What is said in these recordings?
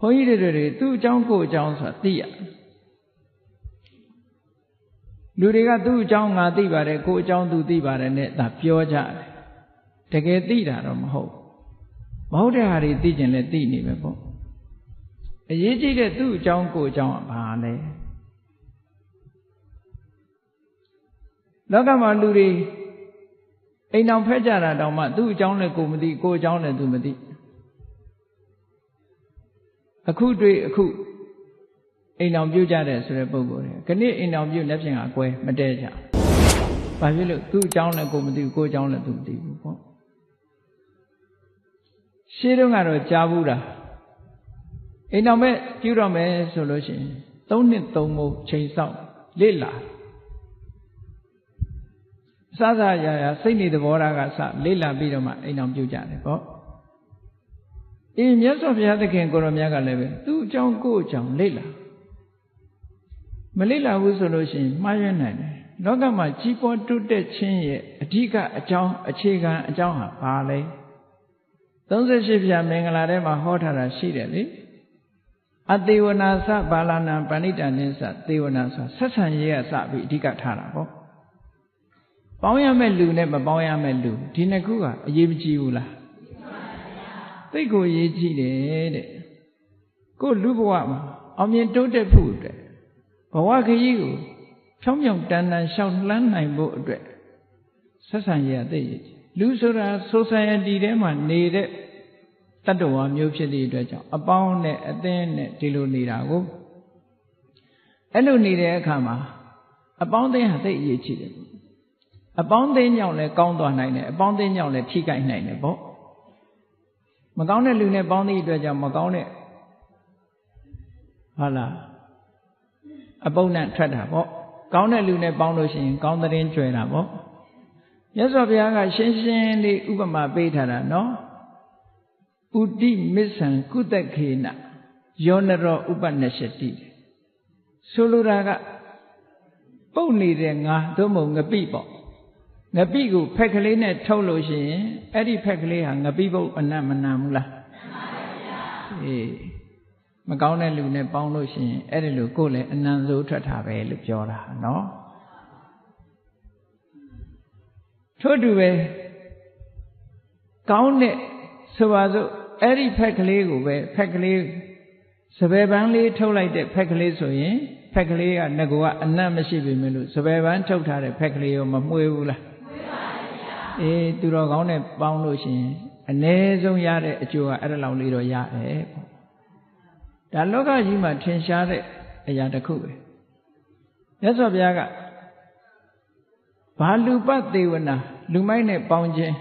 ဘုန်းကြီးတွေတွေသူ့အကြောင်းကိုအကြောင်းဆိုတာသိရလူတွေကသူ့အကြောင်းငါသိပါတယ်ကိုအကြောင်းသူသိပါတယ်နဲ့ဒါပြောကြတယ်တကယ်သိတာတော့မဟုတ်မဟုတ်တဲ့ဟာတွေသိကျင်လဲသိနေပဲပေါ့အရေးကြီးတဲ့သူ့အကြောင်းကိုအကြောင်းကဘာလဲလောကမှာလူတွေအိမ်အောင်ဖက်ကြတာတောင်မှသူ့အကြောင်းလည်းကိုမသိကိုအကြောင်းလည်းသူမသိ အခုတွေ့အခုအိမ်အောင်ပြုတ်ကြတဲ့ဆိုတဲ့ပုံကိုယ်တွေခဏအိမ်အောင်ပြုတ်လက်ဖြင့်အကွဲမတဲကြဘာဖြစ်လို့သူ့အကြောင်းလည်းကိုမသိဘူးကိုအကြောင်းလည်းသူမသိဘူးပေါ့ရှင်းတော့ကတော့ကြားဘူးတာအိမ်အောင်မဲ့ပြုတော့မယ်ဆိုလို့ရှိရင်၃နှစ်၃မို့ချိန်ဆောက်လေ့လာစသရာရာစိတ်နေသဘောထားကစလေ့လာပြီးတော့မှအိမ်အောင်ပြုတ်ကြတယ်ပေါ့ အေးမြတ်စွာဘုရားသခင်ကိုရောမြတ်ကလည်းပဲသူ့အကြောင်းကိုယ့်အကြောင်းလေ့လာမလေ့လာဘူးဆိုလို့ရှိရင်မှားရွံ့နိုင်တယ်လောကမှာကြီးပွားတိုးတက်ခြင်းရဲ့အဓိကအကြောင်းအခြေခံအကြောင်းဟာဘာလဲ38ဖြာမင်္ဂလာထဲမှာဟောထားတာရှိတယ်လေအသေးဝနာသဘာလနာပဏိတန်နိသသေဝနာဆိုဆက်ဆံရေးကစပြီးအဓိကထားတာပေါ့ပေါင်းရမဲ့လူနဲ့မပေါင်းရမဲ့လူဒီနှစ်ခုကအရေးမကြီးဘူးလား သိကိုရေးကြည့်တယ်တဲ့ကိုလူဘဝမှာအောင်မြင်တိုးတက်ဖို့အတွက်ဘဝခရီးကိုဖြောင်းဖြောင်းတန်တန်ရှောက်လှမ်းနိုင်ဖို့အတွက်ဆက်ဆံရသိရလူဆိုတာ society ထဲမှာနေတဲ့တတ္တဝါမျိုးဖြစ်တဲ့အတွက်ကြောင့်အပေါင်းနဲ့အသင်းနဲ့ဒီလိုနေတာကိုအဲ့လိုနေတဲ့အခါမှာအပေါင်းအသင်းဟာသိအရေးကြီးတယ်အပေါင်းအသင်းကြောင့်လည်းကောင်းသွားနိုင်တယ်အပေါင်းအသင်းကြောင့်လည်းထိခိုက်နိုင်တယ်ပေါ့ မကောင်းတဲ့လူနဲ့ပေါင်းသည့်အတွက်ကြောင့်မကောင်းတဲ့ဟုတ်လားအပုံနဲ့ထွက်တာပေါ့ကောင်းတဲ့လူနဲ့ပေါင်းလို့ရှိရင်ကောင်းတဲ့ရင်ကျွဲတာပေါ့မြတ်စွာဘုရားကရှင်းရှင်းလေးဥပမာပေးထားတာနော်ဥတိမစ္ဆံကုသခေနယောနရောဥပနရှတိဆိုလိုတာကပုတ်နေတဲ့ငါသို့မဟုတ်ငပိပေါ့ ငပိကိုဖက်ကလေးနဲ့ထုတ်လို့ရှိရင်အဲ့ဒီဖက်ကလေးဟာငပိပုတ်အနတ်မနာဘူးလားမှန်ပါဗျာအေးမကောင်းတဲ့လူနဲ့ပေါင်းလို့ရှိရင်အဲ့ဒီလိုကိုယ်လည်းအနံစိုးထွက်တာပဲလို့ပြောတာနော်ထို့တူပဲကောင်းတဲ့ဆိုပါစို့အဲ့ဒီဖက်ကလေးကိုပဲဖက်ကလေးစပယ်ပန်းလေးထုတ်လိုက်တဲ့ဖက်ကလေးဆိုရင်ဖက်ကလေးကငကောကအနတ်မရှိပြီမလို့စပယ်ပန်းထုတ်ထားတဲ့ဖက်ကလေးရောမမှွေးဘူးလား အေးသူတော်ကောင်းနဲ့ပေါင်းလို့ရှိရင်အ ਨੇ ဆုံးရတဲ့အကျိုးကအဲ့ဒါလောက်လေးတော့ရတယ်ပေါ့ဒါလောကကြီးမှာထင်ရှားတဲ့အရာတစ်ခုပဲမြတ်စွာဘုရားကဘာလူပသေဝနာလူမိုက်နဲ့ပေါင်းခြင်း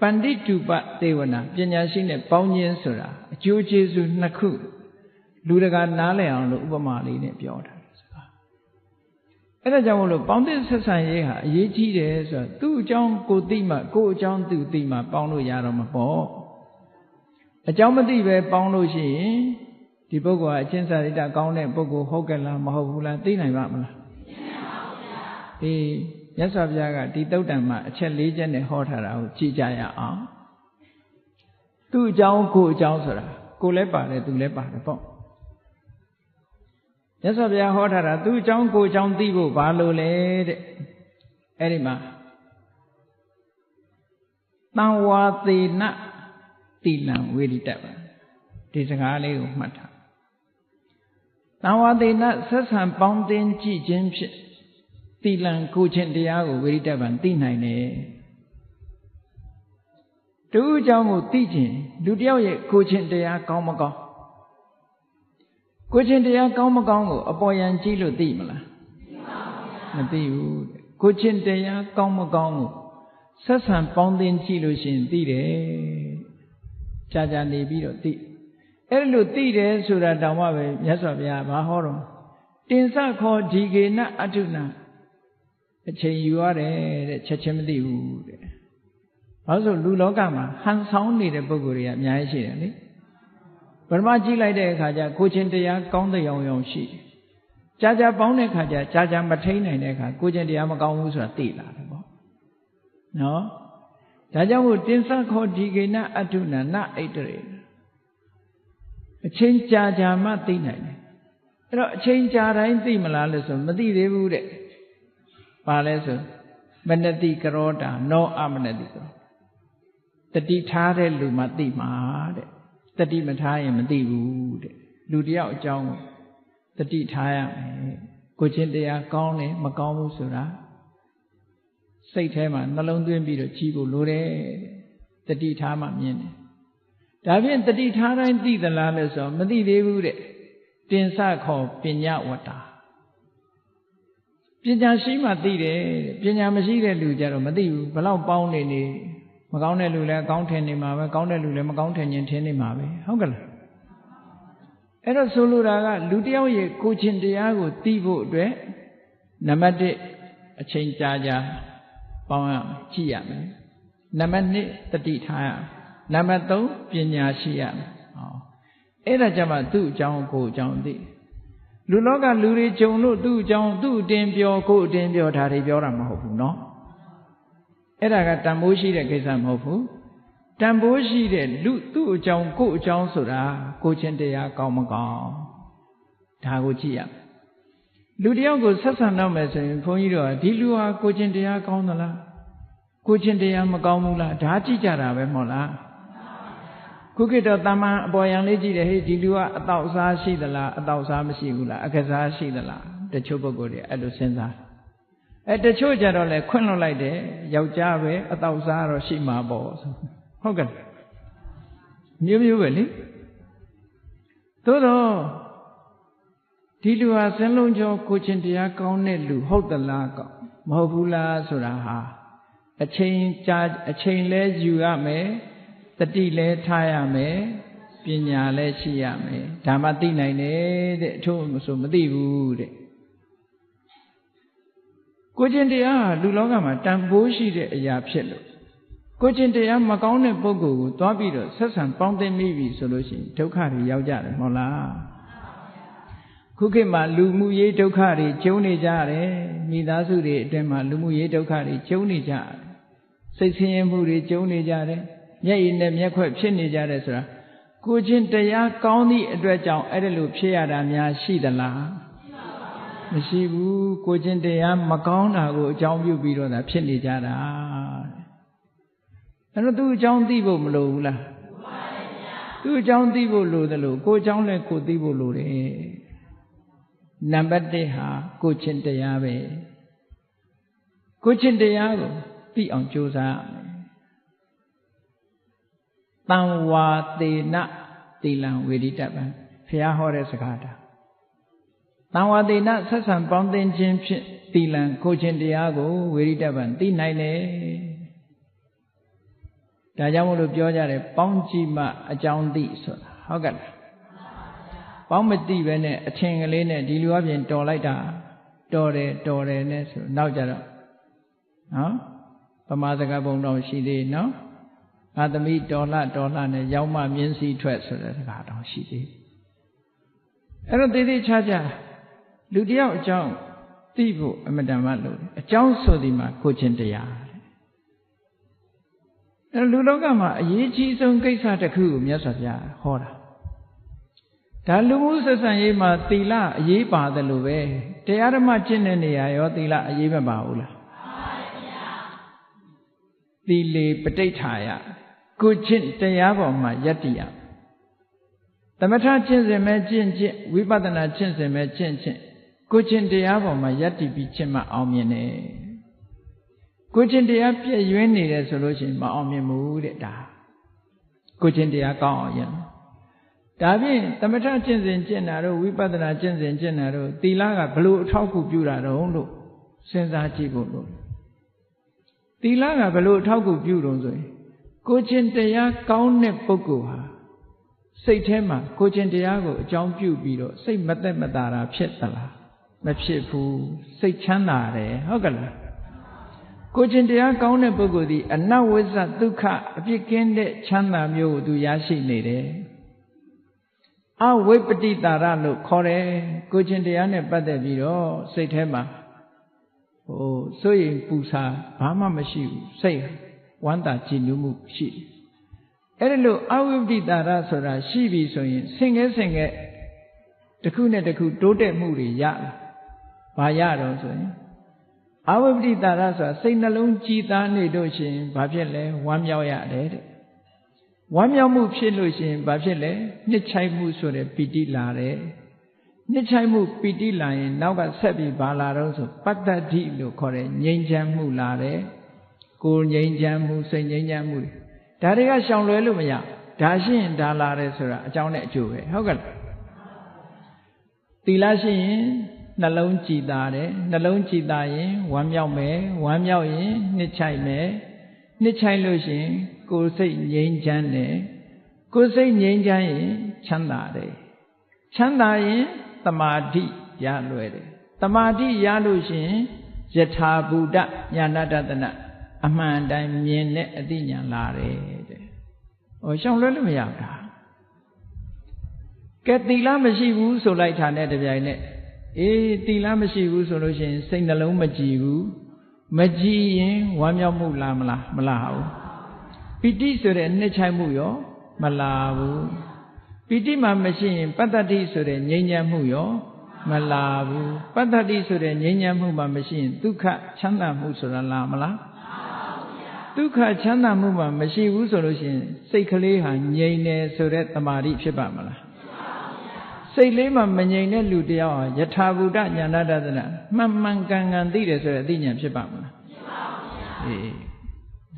ပန္တိတုပသေဝနာပညာရှိနဲ့ပေါင်းခြင်းဆိုတာအကျိုးကျေးဇူးနှစ်ခုလူတကာနားလည်အောင်လို့ဥပမာလေးနဲ့ပြောတာ အဲ့ဒါကြောင့်မလို့ပေါင်းသစ်ဆက်ဆံရေးဟာအရေးကြီးတယ်ဆိုတော့သူ့အကြောင်းကိုသိမှကိုယ့်အကြောင်းသူသိမှပေါင်းလို့ရတော့မှာပေါ့အကြောင်းမသိပဲပေါင်းလို့ရှိရင်ဒီပုဂ္ဂိုလ်ကအချင်းစာရိတ္တကောင်းတဲ့ပုဂ္ဂိုလ်ဟုတ်ကဲ့လားမဟုတ်ဘူးလားသိနိုင်ပါမလားသိနိုင်ပါဘူးဗျာအေးမြတ်စွာဘုရားကဒီတုတ်တံမှာအချက်၄ချက်နဲ့ဟောထားတာကိုကြည့်ကြရအောင်သူ့အကြောင်းကိုအကြောင်းဆိုတာကိုလည်းပါတယ်သူလည်းပါတယ်ပေါ့ မြတ်စွာဘုရားဟောထားတာသူ့အကြောင်းကိုအကြောင်းသိဖို့ဘာလို့လဲတဲ့အဲ့ဒီမှာတံဝါသေနတိလံဝေဒီတပါဒီစကားလေးကိုမှတ်ထားတံဝါသေနဆက်ဆံပေါင်းတင်ကြည့်ခြင်းဖြင့်တိလံကိုခြင်းတရားကိုဝေဒီတပံသိနိုင်တယ်တူအကြောင်းကိုသိခြင်းလူတယောက်ရဲ့ကိုခြင်းတရားကောင်းမကောင်း ကိုချင်းတရားကောင်းမကောင်းကိုအပေါ်ယံကြည့်လို့သိမလားမသိဘူးကိုချင်းတရားကောင်းမကောင်းကိုဆက်ဆံပေါင်းသင်းကြည့်လို့ရှိရင်သိတယ်ကြာကြာနေပြီးတော့သိအဲ့လိုသိတယ်ဆိုတာတောင်မှပဲမြတ်စွာဘုရားဘာဟောတော့တင်စခောဒီကေနအထုနာအချိန်ယူရတယ်တဲ့ချက်ချင်းမသိဘူးတဲ့ဘာလို့ဆိုလူလောကမှာဟန်ဆောင်နေတဲ့ပုံကိုယ်တွေကအများကြီးရှိတယ်လေ ပရမကြည့်လိုက်တဲ့အခါကျကိုချင်းတရားကောင်းတဲ့ရောင်ရောင်ရှိတယ်။ကြာကြာပေါင်းတဲ့အခါကျကြာကြာမထိန်နိုင်တဲ့အခါကိုချင်းတရားမကောင်းဘူးဆိုတာသိလာတယ်ပေါ့။နော်။ဒါကြောင့်မို့တင်္စခောဒီကေနအထုနာနဣတရေအချိန်ကြာကြာမှသိနိုင်တယ်အဲ့တော့အချိန်ကြာတိုင်းသိမလားလို့ဆိုမသိသေးဘူးတဲ့ဘာလဲဆိုမနတိကရောတာနောအမနတိကရောတတိထားတဲ့လူမှသိမှာတဲ့ တတိမထားရင်မသိဘူးတဲ့လူတယောက်အကြောင်းတတိထားရမယ်ကိုချင်းတရားကောင်းတယ်မကောင်းဘူးဆိုတာစိတ်ထဲမှာနှလုံးသွင်းပြီးတော့ကြည့်ဖို့လိုတယ်တတိထားမှမြင်တယ်ဒါဖြင့်တတိထားတိုင်းသိသလားလို့ဆိုမသိသေးဘူးတဲ့တင်စခေါ်ပညာဝတ္တာပညာရှိမှသိတယ်ပညာမရှိတဲ့လူကြတော့မသိဘူးဘလောက်ပေါင်းနေနေ မကောင်းတဲ့လူလည်းကောင်းထင်နေမှာပဲကောင်းတဲ့လူလည်းမကောင်းထင်ရင်ထင်နေမှာပဲဟုတ်ကလားအဲ့တော့ဆိုလိုတာကလူတယောက်ရဲ့ကိုချင်းတရားကိုသိဖို့အတွက်နံပါတ်1အချိန်ကြာကြာပေါင်းရမယ်ကြည့်ရမယ်နံပါတ်2တတိထားရမယ်နံပါတ်3ပညာရှိရမယ်ဟောအဲ့ဒါကြမှာသူ့အကြောင်းကိုအကြောင်းသိလူလောကလူတွေကြုံလို့သူ့အကြောင်းသူ့အတင်ပြောကိုအတင်ပြောဒါတွေပြောတာမဟုတ်ဘူးเนาะ အဲ့ဒါကတန်ဖိုးရှိတဲ့ကိစ္စမဟုတ်ဘူးတန်ဖိုးရှိတဲ့လူသူ့အကြောင်းကို့အကြောင်းဆိုတာကိုချင်းတရားကောင်းမကောင်းဒါကိုကြည့်ရလူတယောက်ကိုဆက်ဆံတော့မယ်ဆိုရင်ဘုန်းကြီးတို့ကဒီလူဟာကိုချင်းတရားကောင်းသလားကိုချင်းတရားမကောင်းဘူးလားဒါကြည့်ကြတာပဲမဟုတ်လားခုခေတ်တော့တာမန်အပေါ်ယံလေးကြည့်တယ်ဟေးဒီလူကအတော့စားရှိသလားအတော့စားမရှိဘူးလားအခစားရှိသလားတချို့ပုဂ္ဂိုလ်တွေအဲ့လိုစဉ်းစား အဲတချို့ကြတော့လေခွင့်လွတ်လိုက်တယ်ယောက်ျားပဲအတော့စားတော့ရှိမှာပေါ့ဟုတ်ကဲ့မျိုးမျိုးပဲလေသို့တော့ဒီလူဟာစင်လုံးကျော်ကိုချင်းတရားကောင်းတဲ့လူဟုတ်သလားကောမဟုတ်ဘူးလားဆိုတာဟာအချိန်ကြာအချိန်လဲယူရမယ်တတိလဲထားရမယ်ပညာလဲရှိရမယ်ဒါမှသိနိုင်တယ်တဲ့အထုံးမဆိုမသိဘူးတဲ့ ကိုချင်းတရားဟာလူလောကမှာတန်ဖိုးရှိတဲ့အရာဖြစ်လို့ကိုချင်းတရားမကောင်းတဲ့ပုဂ္ဂိုလ်ကိုသွားပြီးတော့ဆက်ဆံပေါင်းသိမိပြီဆိုလို့ရှိရင်ဒုက္ခတွေရောက်ကြတယ်မဟုတ်လားခုခေတ်မှာလူမှုရေးဒုက္ခတွေကျုံနေကြတယ်မိသားစုတွေအတွင်းမှာလူမှုရေးဒုက္ခတွေကျုံနေကြတယ်စိတ်ဆင်းရဲမှုတွေကျုံနေကြတယ်မျက်ရည်နဲ့မျက်ခွက်ဖြစ်နေကြတယ်ဆိုတာကိုချင်းတရားကောင်းသည့်အတွက်ကြောင့်အဲ့ဒါလိုဖြစ်ရတာများရှိသလား မရှိဘူးကိုချင်းတရားမကောင်းတာကိုအကြောင်းပြုပြီးတော့သာဖြစ်နေကြတာအဲ့တော့သူ့အကြောင်းသိဖို့မလိုဘူးလားသူ့အကြောင်းသိဖို့လိုတယ်လို့ကိုအကြောင်းလည်းကိုသိဖို့လိုတယ်နံပါတ်1ဟာကိုချင်းတရားပဲကိုချင်းတရားကိုသိအောင်ကြိုးစားရမယ်တံဝါတေနတိလံဝေဒိတပံဘုရားဟောတဲ့စကားတာ တံဝါတေနဆက်ဆံပေါင်းသင်ခြင်းဖြင့်တိလံကိုချင်းတရားကိုဝေဒိတပံသိနိုင်တယ်ဒါကြောင့်မို့လို့ပြောကြတယ်ပေါင်းကြည့်မှအကြောင်းသိဆိုတာဟုတ်ကဲ့လားပေါင်းမသိပဲနဲ့အထင်ကလေးနဲ့ဒီလူအပြင်တော်လိုက်တာတော်တယ်တော်တယ်နဲ့ဆိုနောက်ကြတော့နော်ပမာစကားပုံတော်ရှိသေးနော်ငါသမီးတော်လှတော်လှနဲ့ရောင်းမမြင်းစည်းထွက်ဆိုတဲ့စကားတော်ရှိသေးအဲ့တော့တည်တည်ချာချာ လူတယောက်အကြောင်းသိဖို့အမတန်မှလို့အကြောင်းဆိုဒီမှာကိုချင်းတရားအဲ့လူလောကမှာအရေးကြီးဆုံးကိစ္စတစ်ခုကိုမြတ်စွာဘုရားဟောတာဒါလူမှုဆက်ဆံရေးမှာသီလအရေးပါတယ်လို့ပဲတရားဓမ္မကျင့်တဲ့နေရာရောသီလအရေးမပါဘူးလားသီလေပဋိဋ္ဌာယကိုကျင့်တရားပေါ်မှာယတ္တိယသမထကျင့်စဉ်မဲ့ကျင့်ကျင့်ဝိပဿနာကျင့်စဉ်မဲ့ကျင့်ကျင့် ကိုကျင့်တရားပေါ်မှာယတ္တိပြီးကျင့်မှအောင်မြင်တယ်ကိုကျင့်တရားပြည့်ရွင်းနေတယ်ဆိုလို့ရှိရင်မအောင်မြင်ဘူးတဲ့ဒါကိုကျင့်တရားကောင်းအောင်ရဒါဖြင့်သမထကျင့်စဉ်ကျင့်တာတို့ဝိပဿနာကျင့်စဉ်ကျင့်တာတို့သီလကဘလို့အထောက်အကူပြုတာတုံးလို့စဉ်းစားကြည့်ဖို့လို့သီလကဘလို့အထောက်အကူပြုတုံးဆိုရင်ကိုချင်းတရားကောင်းတဲ့ပုဂ္ဂိုလ်ဟာစိတ်ထဲမှာကိုချင်းတရားကိုအကြောင်းပြုပြီးတော့စိတ်မသက်မသာတာဖြစ်သလား မဖြစ်ဘူးစိတ်ချမ်းသာတယ်ဟုတ်ကဲ့လားကိုချင်းတရားကောင်းတဲ့ပုဂ္ဂိုလ်ဒီအနဝိဇ္ဇဒုက္ခအပြစ်ကင်းတဲ့ချမ်းသာမျိုးကိုသူရရှိနေတယ်အဝိပတိတာရလို့ခေါ်တယ်ကိုချင်းတရားနဲ့ပတ်သက်ပြီးတော့စိတ်ထဲမှာဟိုစိုးရင်ပူစာဘာမှမရှိဘူးစိတ်ဝမ်းသာကြည်နူးမှုရှိအဲ့ဒါလို့အဝိပ္ပိတာရဆိုတာရှိပြီဆိုရင်ဆင်ငဲဆင်ငဲတစ်ခုနဲ့တစ်ခုတိုးတက်မှုတွေရလာ ဘာရတော့ဆိုရင်အဝိပ္ပိတာရဆိုတာစိတ်နှလုံးကြည်သားနေလို့ရှိရင်ဘာဖြစ်လဲဝမ်းမြောက်ရတယ်တဲ့ဝမ်းမြောက်မှုဖြစ်လို့ရှိရင်ဘာဖြစ်လဲနှစ်ချိုက်မှုဆိုတဲ့ပီတိလာတယ်နှစ်ချိုက်မှုပီတိလာရင်နောက်ကဆက်ပြီးဘာလာတော့ဆိုပတ္တတိလို့ခေါ်တဲ့ငြိမ်းချမ်းမှုလာတယ်ကိုယ်ငြိမ်းချမ်းမှုစိတ်ငြိမ်းချမ်းမှုတွေဒါတွေကရှောင်လွဲလို့မရဒါရှိရင်ဒါလာတယ်ဆိုတာအကြောင်းနဲ့အကျိုးပဲဟုတ်ကဲ့သီလရှိရင် နှလုံးကြည်သာတယ်နှလုံးကြည်သာရင်ဝမ်းမြောက်မယ်ဝမ်းမြောက်ရင်နှစ်ချိုက်မယ်နှစ်ချိုက်လို့ရှိရင်ကိုယ်စိတ်ငြိမ်းချမ်းတယ်ကိုယ်စိတ်ငြိမ်းချမ်းရင်ချမ်းသာတယ်ချမ်းသာရင်တမာတိရလွယ်တယ်တမာတိရလို့ရှိရင်ယထာဘူတညာဏတတနာအမှန်တိုင်းမြင်တဲ့အသိဉာဏ်လာတယ်တဲ့။ဟောရှောင်လွဲလို့မရဘူးဒါ။ကဲသီလမရှိဘူးဆိုလိုက်တာနဲ့တပြိုင်နက် အေးသီလမရှိဘူးဆိုလို့ရှိရင်စိတ်နှလုံးမကြည်ဘူး။မကြည်ရင်ဝမ်းမြောက်မှုလာမလားမလာဘူး။ပီတိဆိုတဲ့နှစ်ချိုက်မှုရောမလာဘူး။ပီတိမှမရှိရင်ပတ္တတိဆိုတဲ့ငြိမ်းချမ်းမှုရောမလာဘူး။ပတ္တတိဆိုတဲ့ငြိမ်းချမ်းမှုမှမရှိရင်ဒုက္ခချမ်းသာမှုဆိုတာလာမလား။ဒုက္ခချမ်းသာမှုမှမရှိဘူးဆိုလို့ရှိရင်စိတ်ကလေးဟာငြိမ်နေဆိုတဲ့တမာတိဖြစ်ပါမလား စိတ်လေးမှမငြိမ်တဲ့လူတယောက်ဟာယထာဘူတညာဏတသနာမှန်မှန်ကန်ကန်သိတယ်ဆိုတဲ့အသိဉာဏ်ဖြစ်ပါမလားဖြစ်ပါဘူးအေး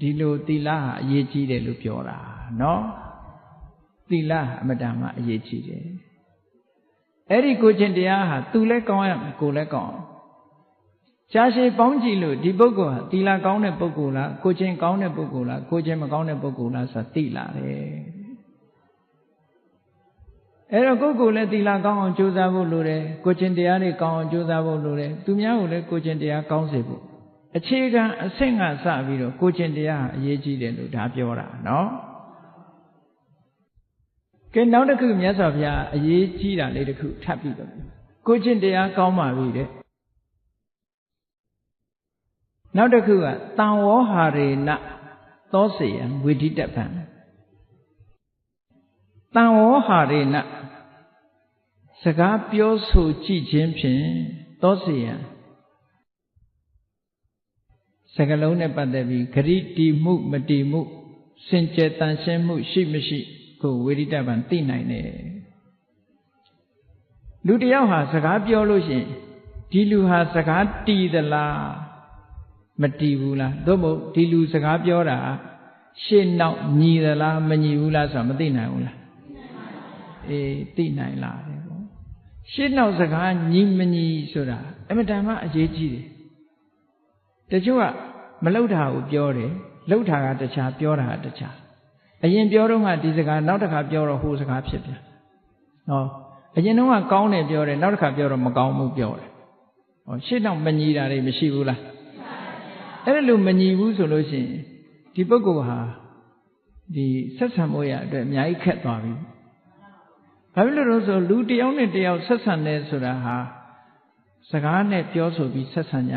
ဒီလိုသီလဟာအရေးကြီးတယ်လို့ပြောတာနော်သီလဟာအမတန်မှအရေးကြီးတယ်အဲ့ဒီကိုချင်းတရားဟာသူလည်းကောင်းရမယ်ကိုယ်လည်းကောင်းအောင်ရှားရှည်ပေါင်းကြည့်လို့ဒီပုဂ္ဂိုလ်ဟာတီလာကောင်းတဲ့ပုဂ္ဂိုလ်လားကိုချင်းကောင်းတဲ့ပုဂ္ဂိုလ်လားကိုချင်းမကောင်းတဲ့ပုဂ္ဂိုလ်လားဆိုတာသိလာတယ် အဲ့တော့ကိုယ်ကိုယ်လည်းတီလာကောင်းအောင်ကြိုးစားဖို့လိုတယ်ကိုချင်းတရားတွေကောင်းအောင်ကြိုးစားဖို့လိုတယ်သူများကိုလည်းကိုချင်းတရားကောင်းစေဖို့အခြေခံအဆင့်ကစပြီးတော့ကိုချင်းတရားအရေးကြီးတယ်လို့ဒါပြောတာနော်ကဲနောက်တစ်ခုမြတ်စွာဘုရားအရေးကြီးတာလေးတစ်ခုထပ်ပြီးတော့ကိုချင်းတရားကောင်းပါပြီတဲ့နောက်တစ်ခုကတံဝောဟာရေနသောစေယံဝိဓိတပံတံဝောဟာရေန စကားပြောဆိုကြည့်ခြင်းဖြင့်သောစေယံစကလုံးနဲ့ပတ်သက်ပြီးဂရိတီမှုမတီမှုစင်ကြယ်တန်ရှင်းမှုရှိမရှိကိုဝိရိတပံသိနိုင်တယ်လူတယောက်ဟာစကားပြောလို့ရှိရင်ဒီလူဟာစကားတီးသလားမတီးဘူးလားသို့မဟုတ်ဒီလူစကားပြောတာရှေ့နောက်ညီသလားမညီဘူးလားဆိုတာမသိနိုင်ဘူးလားအေးသိနိုင်လား တဲ့ပေါ့ရှေ့နောက်စကားညီမညီဆိုတာအမတန်မှအရေးကြီးတယ်တချို့ကမလှုပ်တာကိုပြောတယ်လှုပ်တာကတခြားပြောတာကတခြားအရင်ပြောတော့ကဒီစကားနောက်တစ်ခါပြောတော့ဟိုစကားဖြစ်ပြန်ဟောအရင်တော့ကကောင်းတယ်ပြောတယ်နောက်တစ်ခါပြောတော့မကောင်းဘူးပြောတယ်ဟောရှေ့နောက်မညီတာတွေမရှိဘူးလားအဲ့ဒါလိုမညီဘူးဆိုလို့ရှိရင်ဒီပုဂ္ဂိုလ်ဟာဒီဆက်ဆံဖို့ရအတွက်အများကြီးခက်သွားပြီ ဘာဖြစ်လို့လဲဆိုလူတယောက်နဲ့တယောက်ဆက်ဆံတယ်ဆိုတာဟာစကားနဲ့ပြောဆိုပြီးဆက်ဆံကြ